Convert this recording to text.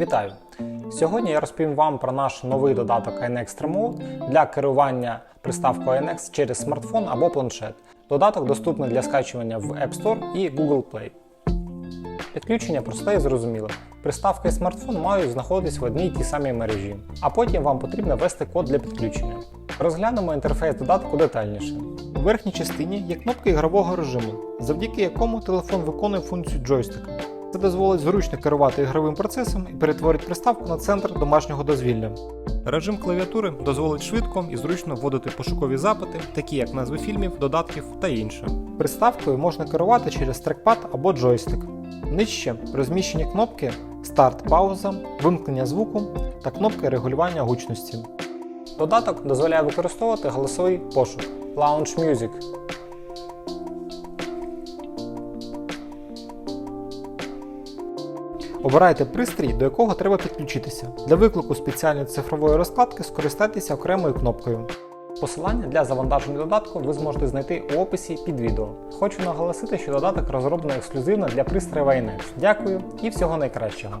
Вітаю! Сьогодні я розповім вам про наш новий додаток iNext Remote для керування приставкою iNext через смартфон або планшет. Додаток доступний для скачування в App Store і Google Play. Підключення просте і зрозуміле. Приставка і смартфон мають знаходитись в одній й тій самій мережі, а потім вам потрібно ввести код для підключення. Розглянемо інтерфейс додатку детальніше. У верхній частині є кнопка ігрового режиму, завдяки якому телефон виконує функцію джойстика. Це дозволить зручно керувати ігровим процесом і перетворить приставку на центр домашнього дозвілля. Режим клавіатури дозволить швидко і зручно вводити пошукові запити, такі як назви фільмів, додатків та інше. Приставкою можна керувати через трекпад або джойстик. Нижче розміщені кнопки Старт, пауза, вимкнення звуку та кнопки регулювання гучності. Додаток дозволяє використовувати голосовий пошук Launch Music. Обирайте пристрій, до якого треба підключитися. Для виклику спеціальної цифрової розкладки скористайтеся окремою кнопкою. Посилання для завантаження додатку ви зможете знайти у описі під відео. Хочу наголосити, що додаток розроблено ексклюзивно для пристрою iNext. Дякую і всього найкращого!